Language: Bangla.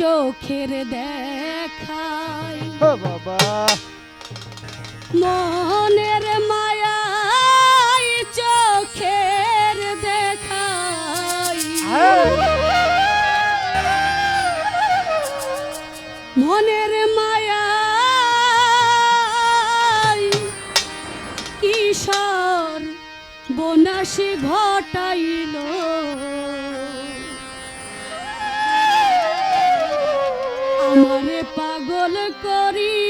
চোখের দেখাই ও বাবা। মনের মায়াই চোখের দেখাই মনের মায়াই কিশোর বনাসে ঘটাইল। পাগল করিয়া